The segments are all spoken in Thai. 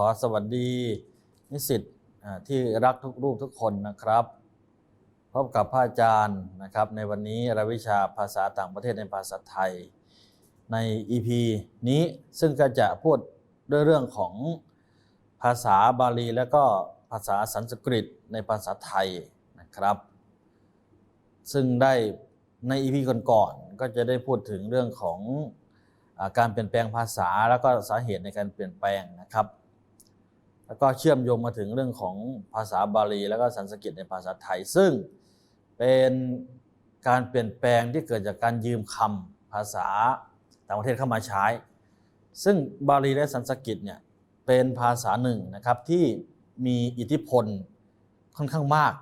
ขอสวัสดีนิสิตที่รักทุกรูปทุกคนนะครับ พบกับพระอาจารย์นะครับ ในวันนี้รายวิชาภาษาต่างประเทศในภาษาไทย ใน EP นี้ซึ่งก็จะพูดด้วยเรื่องของภาษาบาลี และก็ภาษาสันสกฤตในภาษาไทยนะครับ ซึ่งได้ใน EP ก่อนๆก็จะได้พูดถึงเรื่องของการเปลี่ยนแปลงภาษาแล้วก็สาเหตุในการเปลี่ยนแปลงนะครับ แล้วก็เชื่อมโยงมาถึงเรื่องของภาษาบาลี แล้วก็สันสกฤตในภาษาไทย ซึ่งเป็นการเปลี่ยนแปลงที่เกิดจากการยืมคำภาษาต่างประเทศเข้ามาใช้ ซึ่งบาลีและสันสกฤตเนี่ยเป็นภาษาหนึ่งนะครับที่มีอิทธิพลค่อนข้างมาก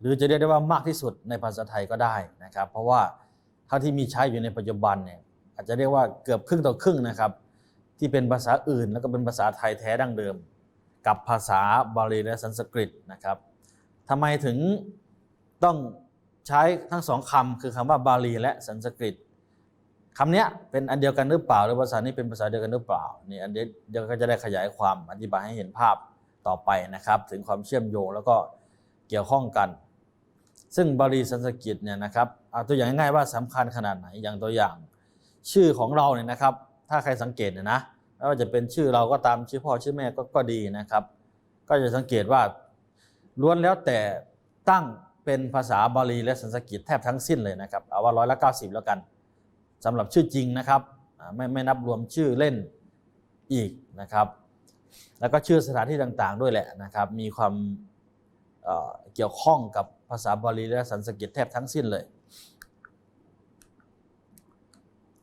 หรือจะเรียกได้ว่ามากที่สุดในภาษาไทยก็ได้นะครับ เพราะว่าเท่าที่มีใช้อยู่ในปัจจุบันเนี่ยอาจจะเรียกว่าเกือบครึ่งต่อครึ่งนะครับ ที่เป็นภาษาอื่นแล้วก็เป็นภาษาไทยแท้ดั้งเดิม กับภาษาบาลีและสันสกฤตนะครับทำไมถึงต้องใช้ทั้งสองคำคือคำว่าบาลีและสันสกฤตคำนี้เป็นอันเดียวกันหรือเปล่า หรือภาษานี้เป็นภาษาเดียวกันหรือเปล่านี่อันเดียวเดี๋ยวก็จะได้ขยายความอธิบายให้เห็นภาพต่อไปนะครับ ถึงความเชื่อมโยงแล้วก็เกี่ยวข้องกัน ซึ่งบาลีสันสกฤตเนี่ยนะครับเอาตัวอย่างง่ายๆว่าสำคัญขนาดไหนอย่างตัวอย่าง ชื่อของเราเนี่ยนะครับ ถ้าใครสังเกตเนี่ยนะ ไม่ว่าจะเป็นชื่อเราก็ตามชื่อพ่อชื่อแม่ก็ก็ดีนะครับ ก็จะสังเกตว่าล้วนแล้วแต่ตั้งเป็นภาษาบาลีและสันสกฤตแทบทั้งสิ้นเลยนะครับเอาว่าร้อยละเก้าสิบแล้วกันสำหรับชื่อจริงนะครับไม่ไม่นับรวมชื่อเล่นอีกนะครับ แล้วก็ชื่อสถานที่ต่างๆ ด้วยแหละนะครับ มีความเเกี่ยวข้องกับภาษาบาลีและสันสกฤตแทบทั้งสิ้นเลย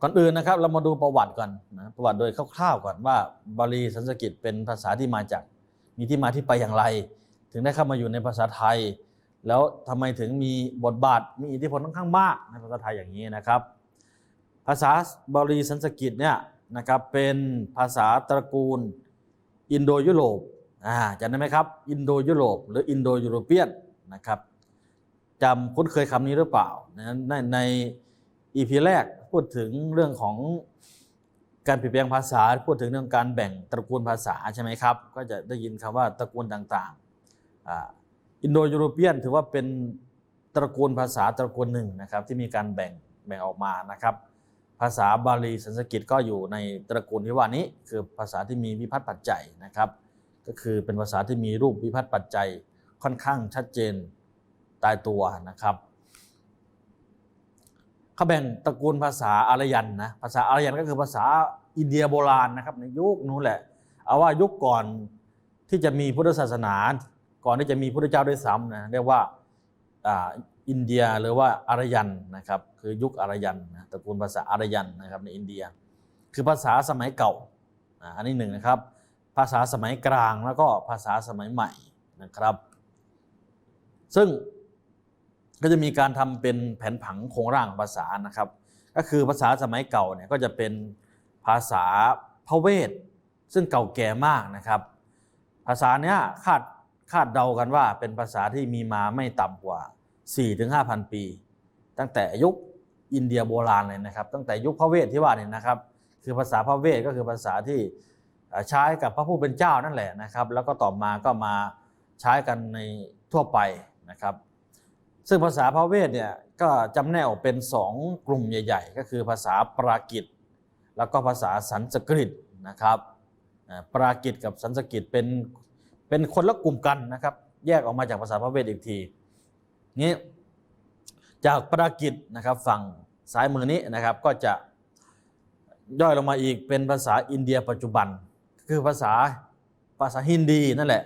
ก่อนอื่นนะครับเรามาดูประวัติก่อนนะประวัติโดยคร่าวๆก่อนว่าบาลีสันสกฤตเป็นภาษาที่มาจาก มีที่มาที่ไปอย่างไร ถึงได้เข้ามาอยู่ในภาษาไทย แล้วทำไมถึงมีบทบาทมีอิทธิพลค่อนข้างมากในภาษาไทยอย่างนี้นะครับ ภาษาบาลีสันสกฤตเนี่ยนะครับเป็นภาษาตระกูลอินโดยุโรปอ่าจำได้ไหมครับอินโดยุโรปหรืออินโดยูโรเปียนนะครับจำคุ้นเคยคำนี้หรือเปล่านะในใน อีพีแรกพูดถึงเรื่องของการเปลี่ยนแปลงภาษา พูดถึงเรื่องการแบ่งตระกูลภาษาใช่ไหมครับ ก็จะได้ยินคำว่าตระกูลต่างๆอินโดยูโรเปียนถือว่าเป็นตระกูลภาษาตระกูลหนึ่งนะครับที่มีการแบ่งแบ่งออกมานะครับ ภาษาบาลีสันสกฤตก็อยู่ในตระกูลที่ว่านี้ คือภาษาที่มีวิพัฒน์ปัจจัยนะครับ ก็คือเป็นภาษาที่มีรูปวิพัฒน์ปัจจัยค่อนข้างชัดเจนตายตัวนะครับ เขาแบ่งตระกูลภาษาอารยันนะภาษาอารยันก็คือภาษาอินเดียโบราณนะครับในยุคนู้นแหละ เอาว่ายุคก่อนที่จะมีพุทธศาสนา ก่อนที่จะมีพุทธเจ้าด้วยซ้ำนะเรียกว่าอินเดียหรือว่าอารยันนะครับคือยุคอารยันนะตระกูลภาษาอารยันนะครับในอินเดีย คือภาษาสมัยเก่าอันนี้หนึ่งนะครับ ภาษาสมัยกลางแล้วก็ภาษาสมัยใหม่นะครับ ซึ่ง ก็จะมีการทำเป็นแผนผังโครงร่างภาษานะครับ ก็คือภาษาสมัยเก่าเนี่ยก็จะเป็นภาษาพระเวทซึ่งเก่าแก่มากนะครับ ภาษาเนี้ยคาดคาดเดากันว่าเป็นภาษาที่มีมาไม่ต่ำกว่า 4-5,000 ปี ตั้งแต่ยุคอินเดียโบราณเลยนะครับ ตั้งแต่ยุคพระเวทที่ว่าเนี่ยนะครับ คือภาษาพระเวทก็คือภาษาที่ใช้กับพระผู้เป็นเจ้านั่นแหละนะครับ แล้วก็ต่อมาก็มาใช้กันในทั่วไปนะครับ ซึ่งภาษาพระเวทเนี่ยก็จำแนกออกเป็นสองกลุ่มใหญ่ ๆ ก็คือภาษาปรากิตแล้วก็ภาษาสันสกฤตนะครับปรากิตกับสันสกฤตเป็นเป็นคนละกลุ่มกันนะครับ แยกออกมาจากภาษาพระเวทอีกทีนี้จากปรากิตนะครับฝั่งซ้ายมือนี้นะครับก็จะย่อยลงมาอีกเป็นภาษาอินเดียปัจจุบัน คือภาษาภาษาฮินดีนั่นแหละ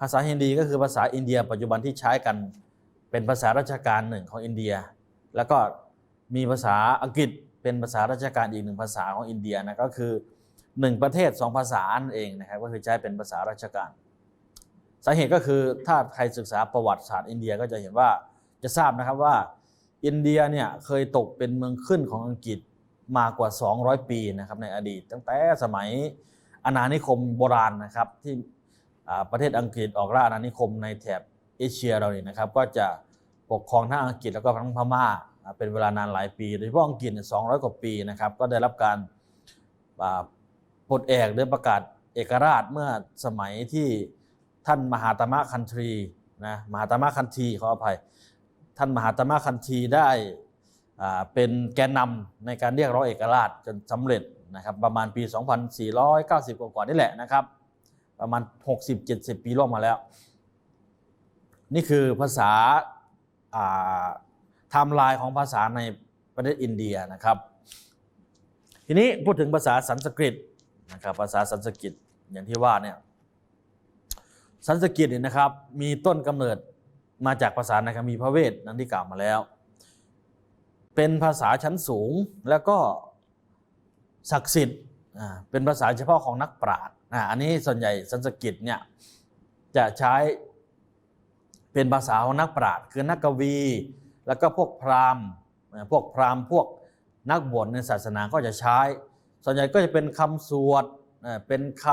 ภาษาฮินดีก็คือภาษาอินเดียปัจจุบันที่ใช้กัน เป็นภาษาราชการหนึ่งของอินเดีย แล้วก็มีภาษาอังกฤษเป็นภาษาราชการอีกหนึ่งภาษาของอินเดียนะก็คือหนึ่งประเทศสองภาษานั่นเองนะครับก็คือใช้เป็นภาษาราชการ สาเหตุก็คือถ้าใครศึกษาประวัติศาสตร์อินเดียก็จะเห็นว่าจะทราบนะครับว่าอินเดียเนี่ยเคยตกเป็นเมืองขึ้นของอังกฤษมากว่า 200 ปีนะครับในอดีต ตั้งแต่สมัยอาณานิคมโบราณนะครับที่ประเทศอังกฤษออกล่าอาณานิคมในแถบ เอเชียเราเนี่ยนะครับก็จะปกครองทั้งอังกฤษแล้วก็ทั้งพม่าอ่าเป็นเวลานานหลายปี โดยเฉพาะอังกฤษเนี่ย200กว่าปีนะครับก็ได้รับการปลดแอกหรือประกาศเอกราชเมื่อสมัยที่ท่านมหาตมะคันธรีนะมหาตมะคันธีขออภัย ท่านมหาตมะคันธีได้เป็นแกนนำในการเรียกร้องเอกราชจนสำเร็จนะครับประมาณปี 2490 กว่าๆนี่แหละนะครับ ประมาณ 60-70 ปีล่วงมาแล้ว นี่คือภาษาไทม์ไลน์ของภาษาในประเทศอินเดียนะครับ ทีนี้พูดถึงภาษาสันสกฤตนะครับภาษาสันสกฤตอย่างที่ว่าเนี่ยสันสกฤตเนี่ยนะครับมีต้นกำเนิดมาจากภาษาในคัมภีร์พระเวทนั้นที่กล่าวมาแล้ว เป็นภาษาชั้นสูงแล้วก็ศักดิ์สิทธิ์เป็นภาษาเฉพาะของนักปราชญ์อ่าอันนี้ส่วนใหญ่สันสกฤตเนี่ยจะใช้ เป็นภาษาของนักปราชญ์คือนักกวี แล้วก็พวกพราหมณ์พวกพราหมณ์พวกนักบวชในศาสนาก็จะใช้ ส่วนใหญ่ก็จะเป็นคำสวดเป็นค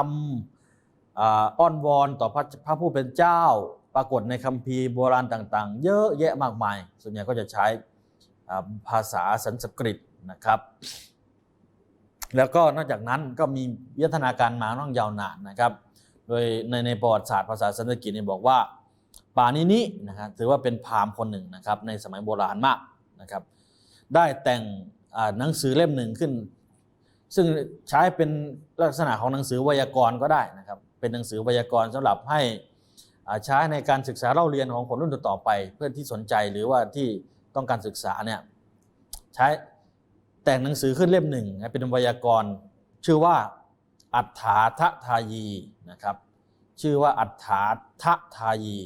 ำอ่าอ้อนวอนต่อพระพระผู้เป็นเจ้า ปรากฏในคัมภีร์โบราณต่าง ๆ เยอะแยะมากมาย ส่วนใหญ่ก็จะใช้ภาษาสันสกฤตนะครับ แล้วก็นอกจากนั้นก็มีวิวัฒนาการมาต้องยาวนานนะครับ โดยในในประวัติศาสตร์ภาษาสันสกฤตเนี่ยบอกว่า ปานินินะครับถือว่าเป็นพราหมณ์คนหนึ่งนะครับในสมัยโบราณมากนะครับ ได้แต่งหนังสือเล่มหนึ่งขึ้น ซึ่งใช้เป็นลักษณะของหนังสือไวยากรณ์ก็ได้นะครับ เป็นหนังสือไวยากรณ์สำหรับให้ใช้ในการศึกษาเล่าเรียนของคนรุ่นต่อไปเพื่อนที่สนใจหรือว่าที่ต้องการศึกษาเนี่ยใช้แต่งหนังสือขึ้นเล่มหนึ่งเป็นไวยากรณ์ชื่อว่าอัฏฐาททายีนะครับ ชื่อว่าอัฏฐาททายี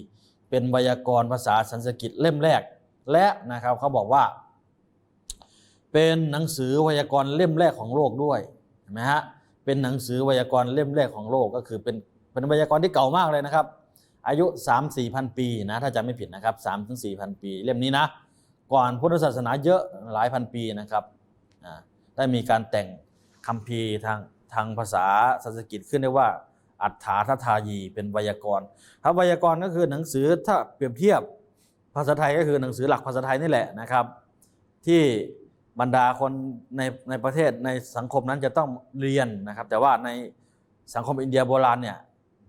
เป็นไวยากรณ์ภาษาสันสกฤตเล่มแรก และนะครับเขาบอกว่า เป็นหนังสือไวยากรณ์เล่มแรกของโลกด้วยเห็นไหมฮะเป็นหนังสือไวยากรณ์เล่มแรกของโลกก็คือเป็นเป็นไวยากรณ์ที่เก่ามากเลยนะครับ อายุ 3 4พันปีนะถ้าจำไม่ผิดนะครับ3ถึง4พันปี เล่มนี้นะก่อนพุทธศาสนาเยอะหลายพันปีนะครับได้มีการแต่งคัมภีร์ทางทางภาษาสันสกฤตขึ้นได้ว่า อัฏฐาททายีเป็นไวยากรณ์ครับไวยากรณ์ก็คือหนังสือถ้าเปรียบเทียบภาษาไทยก็คือหนังสือหลักภาษาไทยนี่แหละนะครับ ที่บรรดาคนในในประเทศในสังคมนั้นจะต้องเรียนนะครับ แต่ว่าในสังคมอินเดียโบราณเนี่ย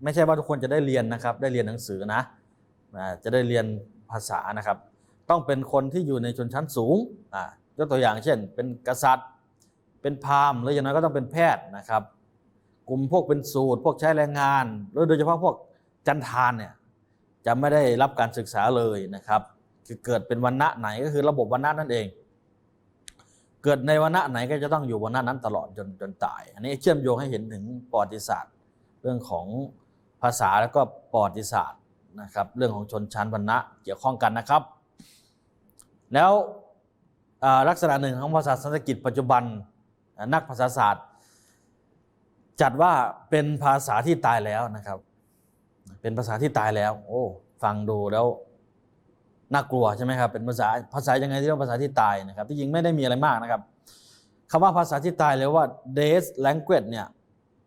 ไม่ใช่ว่าทุกคนจะได้เรียนนะครับ ได้เรียนหนังสือนะจะได้เรียนภาษานะครับ ต้องเป็นคนที่อยู่ในชนชั้นสูงอ่ายกตัวอย่างเช่น เป็นกษัตริย์ เป็นพราหมณ์หรืออย่างน้อยก็ต้องเป็นแพทย์นะครับ กลุ่มพวกเป็นสูตร พวกใช้แรงงานโดยเฉพาะพวกจันทานเนี่ยจะไม่ได้รับการศึกษาเลยนะครับ คือเกิดเป็นวันณะไหนก็คือระบบวันณะนั่นเอง เกิดในวันณะไหนก็จะต้องอยู่วันณะนั้นตลอดจนจนตาย อันนี้เชื่อมโยงให้เห็นถึงประวัติศาสตร์ เรื่องของภาษาแล้วก็ประวัติศาสตร์นะครับเรื่องของชนชั้นวรรณะเกี่ยวข้องกันนะครับ แล้วลักษณะหนึ่งของภาษาสันสกฤตปัจจุบันนักภาษาศาสตร์ จัดว่าเป็นภาษาที่ตายแล้วนะครับ เป็นภาษาที่ตายแล้ว โอ้ฟังดูแล้วน่ากลัวใช่ไหมครับเป็นภาษาภาษายังไงที่เรียกว่าภาษาที่ตายนะครับ ที่จริงไม่ได้มีอะไรมากนะครับคำว่าภาษาที่ตายเลยว่า dead language เนี่ย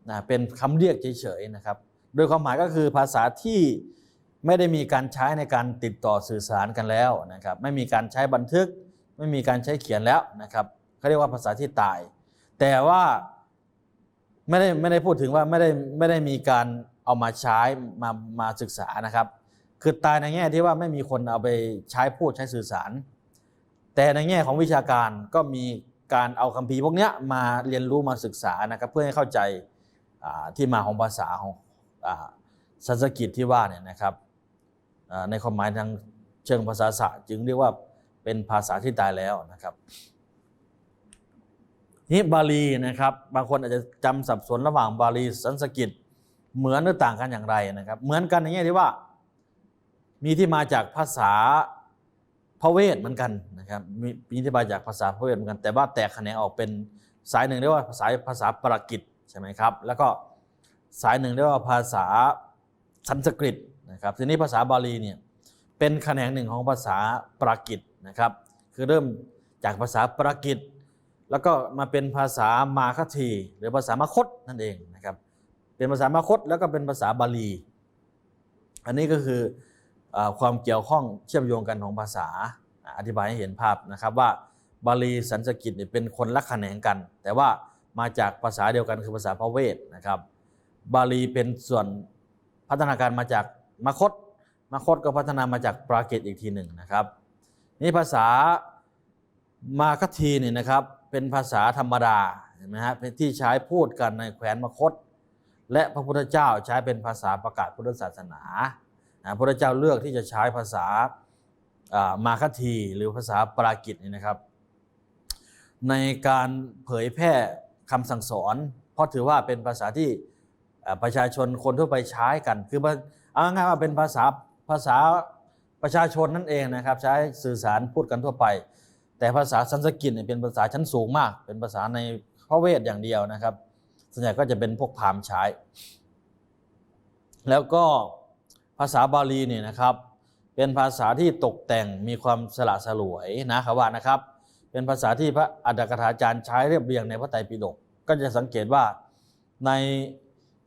นะเป็นคำเรียกเฉยๆนะครับ โดยความหมายก็คือภาษาที่ไม่ได้มีการใช้ในการติดต่อสื่อสารกันแล้วนะครับ ไม่มีการใช้บันทึก ไม่มีการใช้เขียนแล้วนะครับเขาเรียกว่าภาษาที่ตาย แต่ว่า ไม่ได้ไม่ได้พูดถึงว่าไม่ได้ไม่ได้มีการเอามาใช้มามาศึกษานะครับ คือตายในแง่ที่ว่าไม่มีคนเอาไปใช้พูดใช้สื่อสาร แต่ในแง่ของวิชาการก็มีการเอาคัมภีร์พวกนี้มาเรียนรู้มาศึกษานะครับเพื่อให้เข้าใจาที่มาของภาษาของสันสกฤตที่ว่าเนี่ยนะครับในความหมายทางเชิงภาษาศาสตร์จึงเรียกว่าเป็นภาษาที่ตายแล้วนะครับ นี่บาลีนะครับ บางคนอาจจะจำสับสนระหว่างบาลีสันสกฤตเหมือนหรือต่างกันอย่างไรนะครับ เหมือนกันในแง่ที่ว่า มีที่มาจากภาษาพระเวทเหมือนกันนะครับมีมีที่มาจากภาษาพระเวทเหมือนกัน แต่ว่าแตกแขนงออกเป็นสายหนึ่งเรียกว่าสายภาษาปรกิตใช่ไหมครับ แล้วก็สายหนึ่งเรียกว่าภาษาสันสกฤตนะครับ ทีนี้ภาษาบาลีเนี่ยเป็นแขนงหนึ่งของภาษาปรกิตนะครับ คือเริ่มจากภาษาปรกิต แล้วก็มาเป็นภาษามาคทีหรือภาษามาคตนั่นเองนะครับ เป็นภาษามาคตแล้วก็เป็นภาษาบาลี อันนี้ก็คืออความเกี่ยวข้องเชื่อมโยงกันของภาษาอธิบายให้เห็นภาพนะครับว่าบาลีสันสกฤตเนี่ยเป็นคนละแขนงกัน แต่ว่ามาจากภาษาเดียวกันคือภาษาพระเวทนะครับ บาลีเป็นส่วนพัฒนาการมาจากมาคตมาคตก็พัฒนามาจากปราเกตอีกทีหนึ่งนะครับ นี่ภาษามาคทีเนี่ยนะครับ เป็นภาษาธรรมดาเห็นไหมฮะเป็นที่ใช้พูดกันในแคว้นมคต และพระพุทธเจ้าใช้เป็นภาษาประกาศพุทธศาสนาพระพุทธเจ้าเลือกที่จะใช้ภาษามาคทีหรือภาษาปรากิตนี่นะครับ ในการเผยแพร่คำสั่งสอน เพราะถือว่าเป็นภาษาที่ประชาชนคนทั่วไปใช้กัน คือเอาง่ายๆว่าเป็นภาษาภาษาประชาชนนั่นเองนะครับ ใช้สื่อสารพูดกันทั่วไป แต่ภาษาสันสกฤตเนี่ยเป็นภาษาชั้นสูงมาก เป็นภาษาในพระเวทอย่างเดียวนะครับ ส่วนใหญ่ก็จะเป็นพวกพามใช้ แล้วก็ภาษาบาลีเนี่ยนะครับ เป็นภาษาที่ตกแต่งมีความสละสลวยนะครับว่านะครับ เป็นภาษาที่พระอัฏฐกถาจารย์ใช้เรียบเรียงในพระไตรปิฎก ก็จะสังเกตว่าใน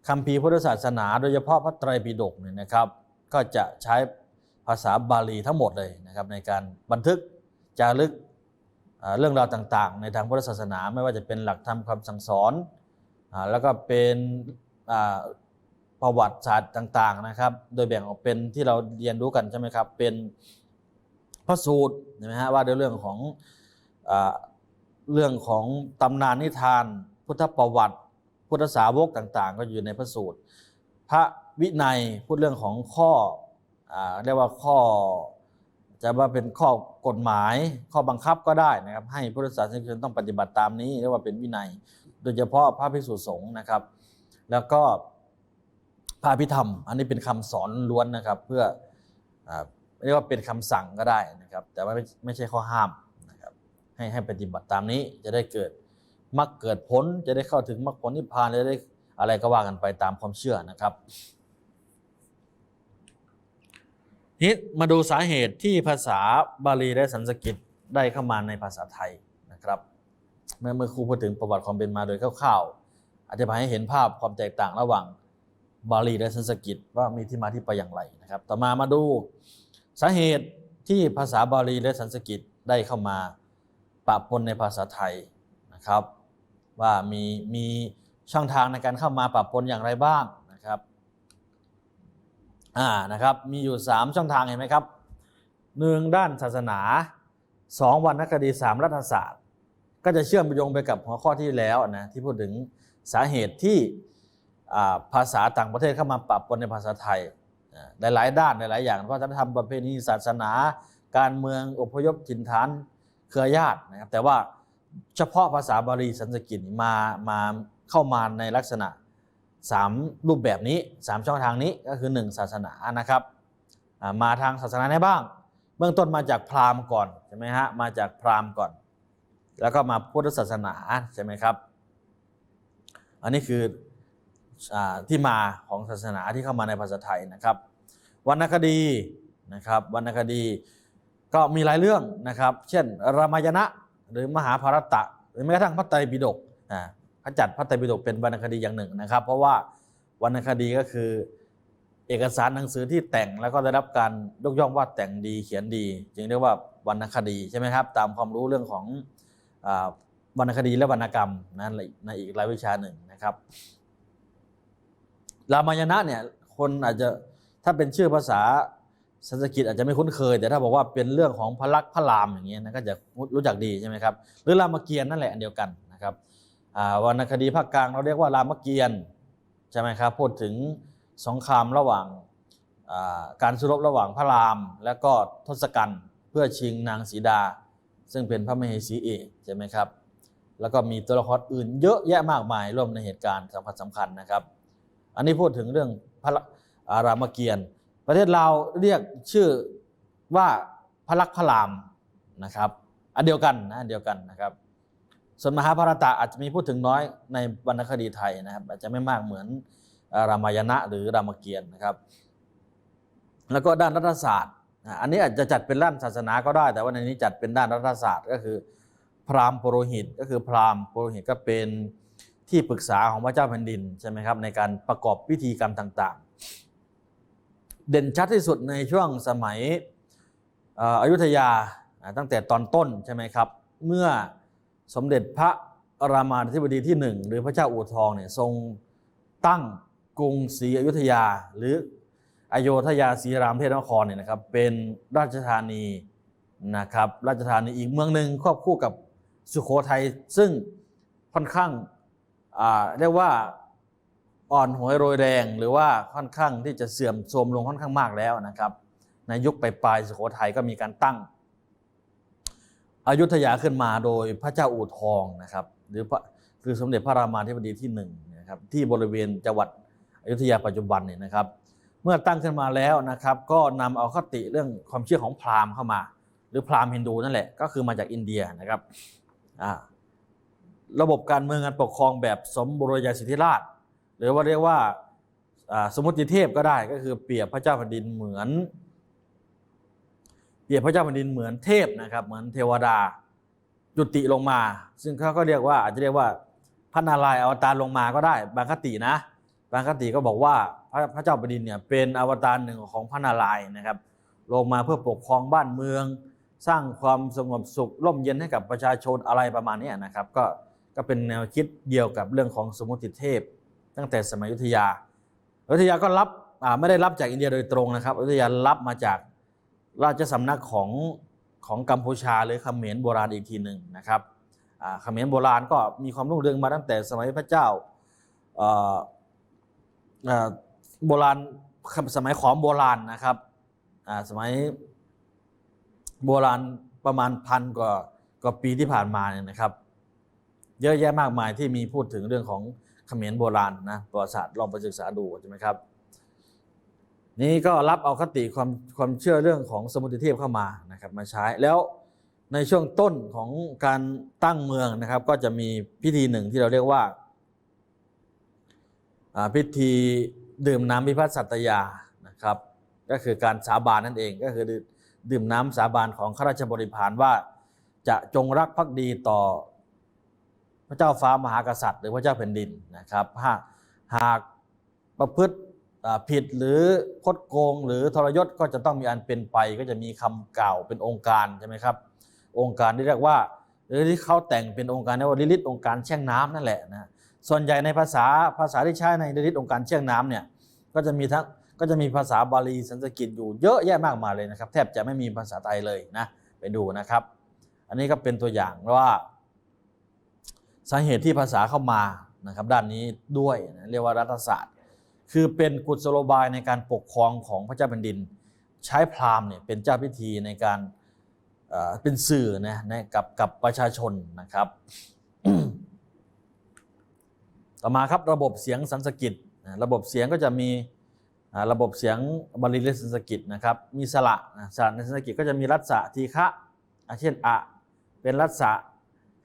คัมภีร์พุทธศาสนา โดยเฉพาะพระไตรปิฎกเนี่ยนะครับ ก็จะใช้ภาษาบาลีทั้งหมดเลยนะครับในการบันทึกจารึก เรื่องราวต่างๆ ในทางพุทธศาสนา ไม่ว่าจะเป็นหลักธรรมคำสั่งสอนอแล้วก็เป็นประวัติศาสตร์ต่างๆนะครับ โดยแบ่งออกเป็นที่เราเรียนรู้กันใช่ไหมครับ เป็นพระสูตรใช่ไหมฮะว่าด้วยเรื่องของอเรื่องของตำนานนิทาน พุทธประวัติ พุทธสาวกต่างๆ ก็อยู่ในพระสูตร พระวินัยพูดเรื่องของข้ออเรียกว่าข้อ จะว่าเป็นข้อกฎหมายข้อบังคับก็ได้นะครับ ให้พุทธศาสนิกชนต้องปฏิบัติตามนี้เรียกว่าเป็นวินัย โดยเฉพาะพระภิกษุสงฆ์นะครับ แล้วก็พระพิธรรม อันนี้เป็นคำสอนล้วนนะครับ เพื่ออเรียกว่าเป็นคำสั่งก็ได้นะครับ แต่ว่าไม่ไม่ใช่ข้อห้ามนะครับให้ให้ปฏิบัติตามนี้จะได้เกิดมรรคเกิดผลจะได้เข้าถึงมรรคผลนิพพานจะได้อะไรก็ว่ากันไปตามความเชื่อนะครับ นี้มาดูสาเหตุที่ภาษาบาลีและสันสกฤตได้เข้ามาในภาษาไทยนะครับ เมื่อเมื่อครูพูดถึงประวัติความเป็นมาโดยคร่าวๆอธิบายให้เห็นภาพความแตกต่างระหว่างบาลีและสันสกฤตว่ามีที่มาที่ไปอย่างไรนะครับ ต่อมามาดูสาเหตุที่ภาษาบาลีและสันสกฤตได้เข้ามาปะปนในภาษาไทยนะครับ ว่ามีมีช่องทางในการเข้ามาปะปนอย่างไรบ้าง อ่านะครับมีอยู่ 3 ช่องทางเห็นไหมครับหนึ่งด้านศาสนา 2 วรรณคดี 3 รัฐศาสตร์ ก็จะเชื่อมโยงไปกับหัวข้อที่แล้วนะที่พูดถึงสาเหตุที่ภาษาต่างประเทศเข้ามาปรับปนในภาษาไทยหลายๆด้านหลายๆอย่างวัฒนธรรมประเพณีศาสนา การเมืองอพยพถิ่นฐานเครือญาตินะครับแต่ว่าเฉพาะภาษาบาลีสันสกฤตมามาเข้ามาในลักษณะ สามรูปแบบนี้สามช่องทางนี้ก็คือหนึ่งศาสนานะครับมาทางศาสนาไหนบ้าง เบื้องต้นมาจากพราหมณ์ก่อนใช่ไหมฮะมาจากพราหมณ์ก่อน แล้วก็มาพุทธศาสนาใช่ไหมครับ อันนี้คืออที่มาของศาสนาที่เข้ามาในภาษาไทยนะครับวรรณคดีนะครับวรรณคดีก็มีหลายเรื่องนะครับ เช่นรามายณะหรือมหาภารตะ หรือแม้กระทั่งพระไตรปิฎกอ่า เขาจัดพระไตรปิฎกเป็นวรรณคดีอย่างหนึ่งนะครับ เพราะว่าวรรณคดีก็คือ เอกสารหนังสือที่แต่งแล้วก็ได้รับการยกย่องว่าแต่งดีเขียนดี จึงเรียกว่าวรรณคดีใช่ไหมครับ ตามความรู้เรื่องของอวรรณคดีและวรรณกรรมนะในอีกรายวิชาหนึ่งนะครับ รามายณะเนี่ยคนอาจจะถ้าเป็นชื่อภาษาสันสกฤตอาจจะไม่คุ้นเคย แต่ถ้าบอกว่าเป็นเรื่องของพระลักษมณ์พระรามอย่างเงี้ยนะก็จะรู้จักดีใช่ไหมครับหรือรามเกียรตินั่นแหละอันเดียวกัน วรรณคดีภาคกลางเราเรียกว่ารามเกียรติ์ใช่ไหมครับพูดถึงสงครามระหว่างการสู้รบระหว่างพระราม และก็ทศกัณฐ์เพื่อชิงนางสีดา ซึ่งเป็นพระมเหสีเอกใช่ไหมครับแล้วก็มีตัวละครอื่นเยอะแยะมากมายร่วมในเหตุการณ์สำคัญสำคัญนะครับ อันนี้พูดถึงเรื่องพระารามเกียรติ์ประเทศเราเรียกชื่อว่าพระลักษมณ์พระรามนะครับอันเดียวกันนะเดียวกันนะครับ ส่วนมหาภารตะอาจจะมีพูดถึงน้อยในวรรณคดีไทยนะครับ อาจจะไม่มากเหมือนรามายณะหรือรามเกียรตินะครับ แล้วก็ด้านรัฐศาสตร์อันนี้อาจจะจัดเป็นด้านศาสนาก็ได้ แต่ว่าในนี้จัดเป็นด้านรัฐศาสตร์ ก็คือ พราหมณ์ปุโรหิต ก็คือพราหมณ์ปุโรหิตก็เป็นที่ปรึกษาของพระเจ้าแผ่นดินใช่ไหมครับในการประกอบพิธีกรรมต่าง ๆ เด่นชัดที่สุดในช่วงสมัยอ่ออยุธยาตั้งแต่ตอนต้นใช่ไหมครับ เมื่อ สมเด็จพระรามาธิบดีที่หนึ่งหรือพระเจ้าอู่ทองเนี่ยทรงตั้งกรุงศรีอยุธยา หรืออโยธยาศรีรามเทพนครเนี่ยนะครับเป็นราชธานีนะครับราชธานีอีกเมืองหนึ่งควบคู่กับสุโขทัยซึ่งค่อนข้างเรียกว่าอ่อนหวยโรยแรงหรือว่าค่อนข้างที่จะเสื่อมโทรมลงค่อนข้างมากแล้วนะครับในยุคปลายๆสุโขทัยก็มีการตั้ง อยุธยาขึ้นมาโดยพระเจ้าอู่ทองนะครับ หรือพระคือสมเด็จพระรามาธิบดีที่หนึ่งนะครับที่บริเวณจังหวัดอยุธยาปัจจุบันเนี่ยนะครับ เมื่อตั้งขึ้นมาแล้วนะครับ ก็นำเอาคติเรื่องความเชื่อของพราหมณ์เข้ามา หรือพราหมณ์ฮินดูนั่นแหละก็คือมาจากอินเดียนะครับระบบการเมืองการปกครองแบบสมบูรณาสิทธิราชหรือว่าเรียกว่าอ่าสมมติเทพก็ได้ก็คือเปรียบพระเจ้าแผ่นดินเหมือน เปรียบพระเจ้าแผ่นดินเหมือนเทพนะครับเหมือนเทวดาจุติลงมา ซึ่งเขาก็เรียกว่าอาจจะเรียกว่าพระนารายณ์อวตารลงมาก็ได้ บางคตินะ บางคติก็บอกว่าพระพระเจ้าแผ่นดินเนี่ยเป็นอวตารหนึ่งของพระนารายณ์นะครับ ลงมาเพื่อปกครองบ้านเมือง สร้างความสงบสุขร่มเย็นให้กับประชาชนอะไรประมาณนี้นะครับ ก็ก็เป็นแนวคิดเดียวกับเรื่องของสมมติเทพ ตั้งแต่สมัยอยุธยาอยุธยาก็รับไม่ได้รับจากอินเดียโดยตรงนะครับอยุธยารับมาจาก ราชสำนักของของกัมพูชาหรือเขมรโบราณอีกทีหนึ่งนะครับเขมรโบราณก็มีความรุ่งเรืองมาตั้งแต่สมัยพระเจ้าโบราณสมัยขอมโบราณนะครับสมัยโบราณประมาณพันกว่ากว่าปีที่ผ่านมาเนี่ยนะครับ เยอะแยะมากมายที่มีพูดถึงเรื่องของเขมรโบราณนะประวัติศาสตร์ลองไปศึกษาดูใช่ไหมครับ นี่ก็รับเอาคติความความเชื่อเรื่องของสมุติเทพเข้ามานะครับมาใช้แล้วในช่วงต้นของการตั้งเมืองนะครับ ก็จะมีพิธีหนึ่งที่เราเรียกว่าพิธีดื่มน้ำพิพัฒน์สัตยานะครับ ก็คือการสาบานนั่นเองก็คือดื่มน้ำสาบานของข้าราชบริพารว่า จะจงรักภักดีต่อพระเจ้าฟ้ามหากษัตริย์ หรือพระเจ้าแผ่นดินนะครับหากหากประพฤติ ผิดหรือคดโกง หรือทรยศก็จะต้องมีอันเป็นไป ก็จะมีคำกล่าวเป็นองค์การใช่ไหมครับ องค์การที่เรียกว่าหรือที่เขาแต่งเป็นองค์การเรียกว่าลิลิตองค์การแช่งน้ำนั่นแหละนะส่วนใหญ่ในภาษาภาษาที่ใช้ในลิลิตองค์การแช่งน้ำเนี่ยก็จะมีทั้งก็จะมีภาษาบาลีสันสกฤตอยู่เยอะแยะมากมายเลยนะครับ แทบจะไม่มีภาษาไทยเลยนะไปดูนะครับ อันนี้ก็เป็นตัวอย่างว่า สาเหตุที่ภาษาเข้ามานะครับ ด้านนี้ด้วยนะเรียกว่ารัฐศาสตร์ คือเป็นกุศโลบายในการปกครองของพระเจ้าแผ่นดิน ใช้พราหมณ์เนี่ยเป็นเจ้าพิธีในการเป็นสื่อนะในกับกับประชาชนนะครับ ต่อมาครับระบบเสียงสันสกฤตระบบเสียงก็จะมีระบบเสียงบาลีและสันสกฤตนะครับ มีสระสระในสันสกฤตก็จะมีรัศทีฆะอะเช่นอะเป็นรัศ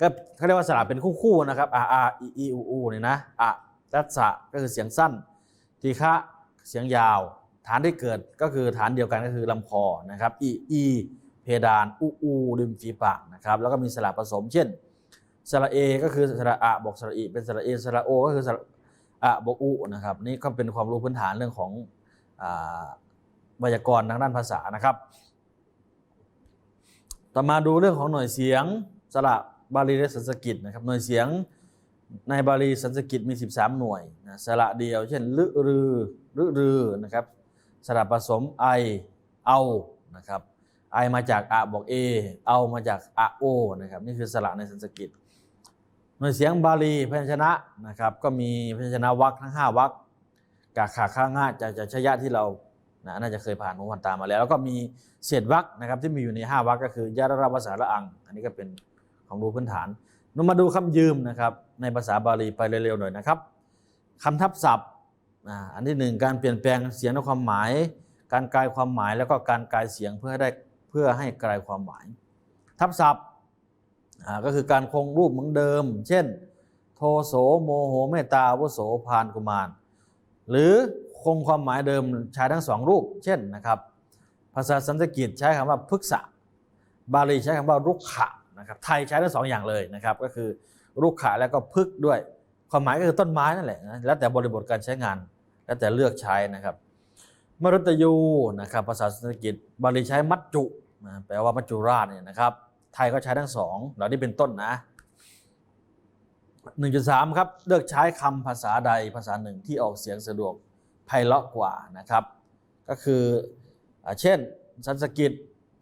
ก็เขาเรียกว่าสระเป็นคู่ๆนะครับอะอาอีอีอูอูเนี่ยนะอะรัศก็คือเสียงสั้น ทีฆะเสียงยาว ฐานที่เกิดก็คือฐานเดียวกันก็คือลำคอนะครับอีอีเพดานอูอูริมฝีปากนะครับแล้วก็มีสระผสม เช่นสระเอก็คือสระอะบวกสระอีเป็นสระเอสระโอก็คือสระอะบวกอูนะครับนี่ก็เป็นความรู้พื้นฐานเรื่องของไวยากรณ์ทางด้านภาษานะครับ ต่อมาดูเรื่องของหน่วยเสียงสระบาลีและสันสกฤตนะครับหน่วยเสียง ในบาลีสันสกฤตมี 13 หน่วยนะสระเดียว เช่นลึรือ ลึรือนะครับสระผสมไอเอานะครับไอมาจากอะบอกเอเอามาจากอะโอนะครับนี่คือสระในสันสกฤตหน่วยเสียงบาลีพยัญชนะนะครับก็มีพยัญชนะวรรคทั้ง 5วรรคกาขาข้างง่าจะจะชยะที่เรานะน่าจะเคยผ่านหูผ่านตามาแล้ว แล้วก็มีเศษวรรคนะครับที่มีอยู่ใน 5วรรคก็คือยะระระภาษาละอัง อันนี้ก็เป็นของรู้พื้นฐาน นมาดูคำยืมนะครับในภาษาบาลีไปเร็วๆหน่อยนะครับคำทับศัพท์อันที่หนึ่งการเปลี่ยนแปลงเสียงในความหมาย การกลายความหมายแล้วก็การกลายเสียงเพื่อให้ได้เพื่อให้กลายความหมาย ทับศัพท์ก็คือการคงรูปเหมือนเดิม เช่น โทโสโมโหเมตตาวโสพานกุมาร หรือคงความหมายเดิมใช้ทั้งสองรูป เช่นนะครับ ภาษาสันสกฤตใช้คำว่าพฤกษะ บาลีใช้คำว่ารุกขะ นะครับไทยใช้ทั้งสองอย่างเลยนะครับก็คือรุกขะแล้วก็พึกษ์ด้วย ความหมายก็คือต้นไม้นั่นแหละนะแล้วแต่บริบทการใช้งาน แล้วแต่เลือกใช้นะครับมรุตยูนะครับภาษาสันสกฤตบาลีใช้มัจจุนะแปลว่ามัจจุราชเนี่ยนะครับไทยก็ใช้ทั้งสองเหล่านี้เป็นต้นนะ1.3ครับเลือกใช้คำภาษาใดภาษาหนึ่งที่ออกเสียงสะดวกไพเราะกว่านะครับ ก็คืออเช่นสันสกฤต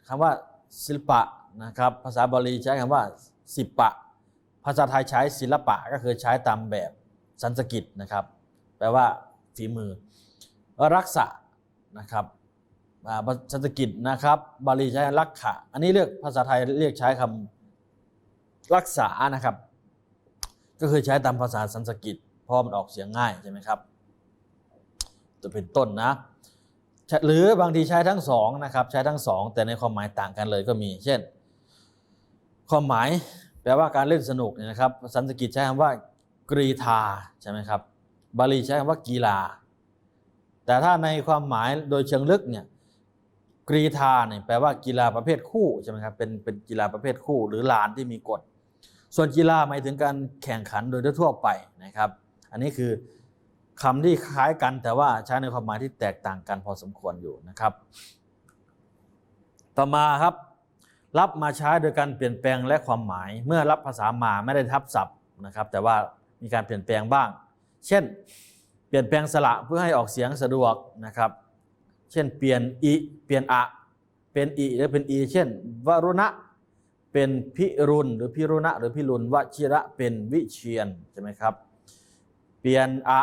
คำว่าศิลปะ นะครับภาษาบาลีใช้คำว่าสิปะ ภาษาไทยใช้ศิลปะก็คือใช้ตามแบบสันสกฤตนะครับ แปลว่าฝีมือ รักษานะครับสันสกฤตนะครับ บาลีใช้รักขะอันนี้เรียกภาษาไทยเรียกใช้คำรักษานะครับ ก็คือใช้ตามภาษาสันสกฤตเพราะมันออกเสียงง่ายใช่ไหมครับจะเป็นต้นนะหรือบางทีใช้ทั้งสองนะครับใช้ทั้งสองแต่ในความหมายต่างกันเลยก็มี เช่น ความหมายแปลว่าการเล่นสนุกเนี่ยนะครับสันสกฤตใช้คำว่ากรีธาใช่ไหมครับบาลีใช้คำว่ากีฬา แต่ถ้าในความหมายโดยเชิงลึกเนี่ยกรีธาเนี่ยแปลว่ากีฬาประเภทคู่ใช่ไหมครับเป็นเป็นกีฬาประเภทคู่ หรือลานที่มีกฎ ส่วนกีฬาหมายถึงการแข่งขันโดยทั่วไปนะครับ อันนี้คือคำที่คล้ายกันแต่ว่าใช้ในความหมายที่แตกต่างกันพอสมควรอยู่นะครับ ต่อมาครับ รับมาใช้โดยการเปลี่ยนแปลงและความหมาย เมื่อรับภาษามาไม่ได้ทับศัพท์นะครับ แต่ว่ามีการเปลี่ยนแปลงบ้าง เช่น เปลี่ยนแปลงสระเพื่อให้ออกเสียงสะดวกนะครับ เช่นเปลี่ยนอิเปลี่ยนอะ เป็นอิหรือเป็นอีเช่นวรุณะเป็นพิรุณหรือพิรุณะหรือพิรุณวชิระเป็นวิเชียนใช่ไหมครับ เปลี่ยนอะ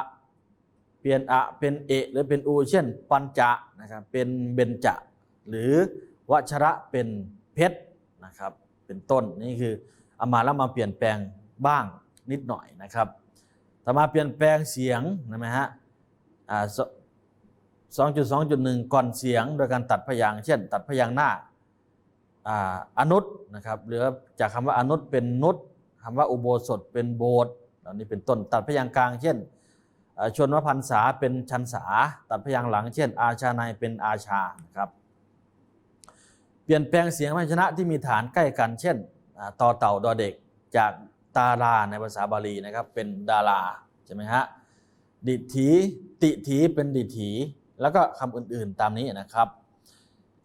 เปลี่ยนอะเป็นเอหรือเป็นอู เช่น ปัญจะนะครับเป็นเบญจะหรือวชระเป็น เพชรนะครับเป็นต้นนี่คือเอามาแล้วมาเปลี่ยนแปลงบ้างนิดหน่อยนะครับต่อมาเปลี่ยนแปลงเสียงนะไมฮะสอ่า2.2.1ก่อนเสียงโดยการตัดพยางเช่น ตัดพยางหน้าอนุษนะครับหรือจากคำว่าอนุษเป็นนุษคำว่าอุโบสถเป็นโบสถ์เหล่านี้เป็นต้นตัดพยางกลางเช่นชนวพันษาเป็นชันษา ตัดพยางหลัง เช่น อาชาในเป็นอาชานะครับ ลี่ยนแปลงเสียงพยัญชนะที่มีฐานใกล้กัน เช่นต่อเต่าดอเด็กจากตาราในภาษาบาลีนะครับเป็นดาราใช่ไหมฮะดิถีติถีเป็นดิถีแล้วก็คำอื่นๆตามนี้นะครับ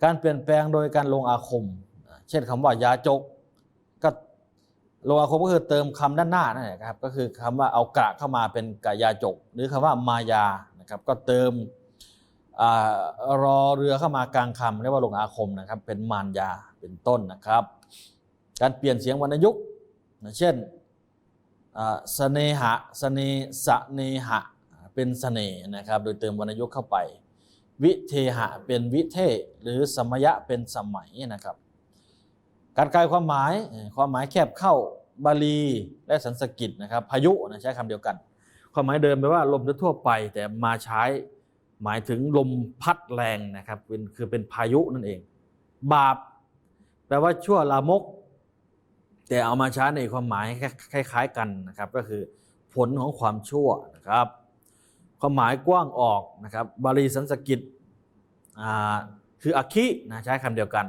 การเปลี่ยนแปลงโดยการลงอาคม เช่นคำว่ายาจกก็ลงอาคมก็คือเติมคำด้านหน้านั่นแหละครับก็คือคำว่าเอากระเข้ามาเป็นกะยาจก หรือคำว่ามายานะครับก็เติม รอเรือเข้ามากลางคำเรียกว่าลงอาคมนะครับ เป็นมารยาเป็นต้นนะครับ การเปลี่ยนเสียงวรรณยุกต์เช่นเสเนหะเสเนสเนหะเป็นเสน่ห์นะครับ โดยเติมวรรณยุกต์เข้าไป วิเทหะเป็นวิเทหรือสมยะเป็นสมัยนะครับ การกลายความหมายความหมายแคบเข้าบาลีและสันสกฤตนะครับพายุนะใช้คำเดียวกัน ความหมายเดิมแปลว่าลมทั่วไปแต่มาใช้ หมายถึงลมพัดแรงนะครับเป็นคือเป็นพายุนั่นเอง บาป แปลว่าชั่วลามก แต่เอามาใช้ในความหมายคล้ายๆกันนะครับ ก็คือผลของความชั่วนะครับ ความหมายกว้างออกนะครับบาลีสันสกฤตคืออคินะใช้คำเดียวกัน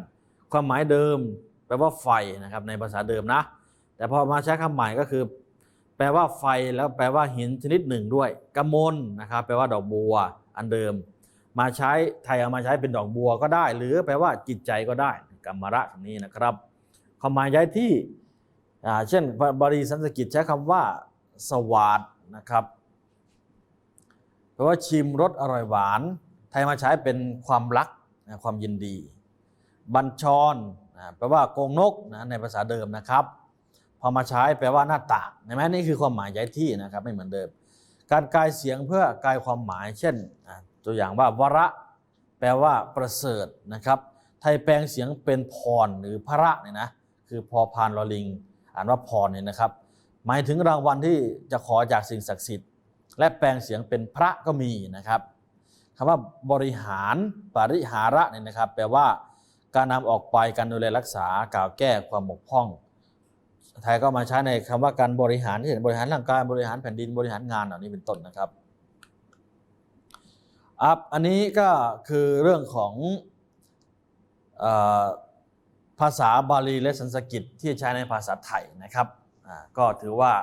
ความหมายเดิม แปลว่าไฟนะครับในภาษาเดิมนะ แต่พอมาใช้คำใหม่ก็คือ แปลว่าไฟแล้วแปลว่าหินชนิดหนึ่งด้วยกระมลนะครับ แปลว่าดอกบัว อันเดิม มาใช้ไทยเอามาใช้เป็นดอกบัวก็ได้ หรือแปลว่าจิตใจก็ได้กรรมระคำนี้นะครับความหมายย้ายที่เช่นบาลีสันสกฤตใช้คำว่าสวาดนะครับแปลว่าชิมรสอร่อยหวาน ไทยมาใช้เป็นความรักความยินดี บัญชรนแปลว่าโกงนกนะในภาษาเดิมนะครับ พอมาใช้แปลว่าหน้าต่างเห็นไหมนี่คือความหมายย้ายที่นะครับไม่เหมือนเดิม การกายเสียงเพื่อกายความหมาย เช่น ตัวอย่างว่าวระ แปลว่าประเสริฐนะครับ ไทยแปลงเสียงเป็นพรหรือพระเนี่ยนะคือพอพานลอลิง อ่านว่าพรเนี่ยนะครับ หมายถึงรางวัลที่จะขอจากสิ่งศักดิ์สิทธิ์ และแปลงเสียงเป็นพระก็มีนะครับคำว่าบริหารปริหาระเนี่ยนะครับ แปลว่า การนำออกไปการดูแลรักษากล่าวแก้ความบกพร่อง ไทยก็มาใช้ในคำว่าการบริหารที่เห็นบริหารร่างกายบริหารแผ่นดินบริหารงานเหล่านี้เป็นต้นนะครับอัพอันนี้ก็คือเรื่องของอภาษาบาลีและสันสกฤตที่ใช้ในภาษาไทยนะครับอ่าก็ถือว่า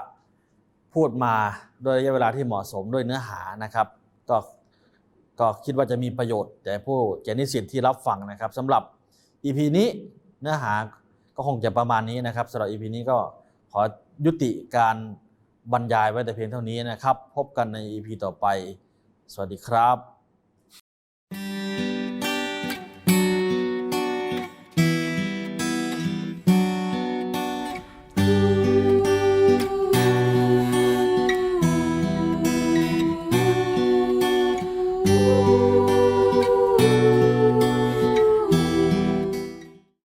พูดมาโดยระยะเวลาที่เหมาะสมด้วยเนื้อหานะครับ ก็ก็คิดว่าจะมีประโยชน์แก่ผู้แก่นิสิตที่รับฟังนะครับสำหรับ EP นี้เนื้อหา ก็คงจะประมาณนี้นะครับสำหรับ EP นี้ก็ขอยุติการบรรยายไว้แต่เพียงเท่านี้นะครับ พบกันใน EP ต่อไป สวัสดีครับ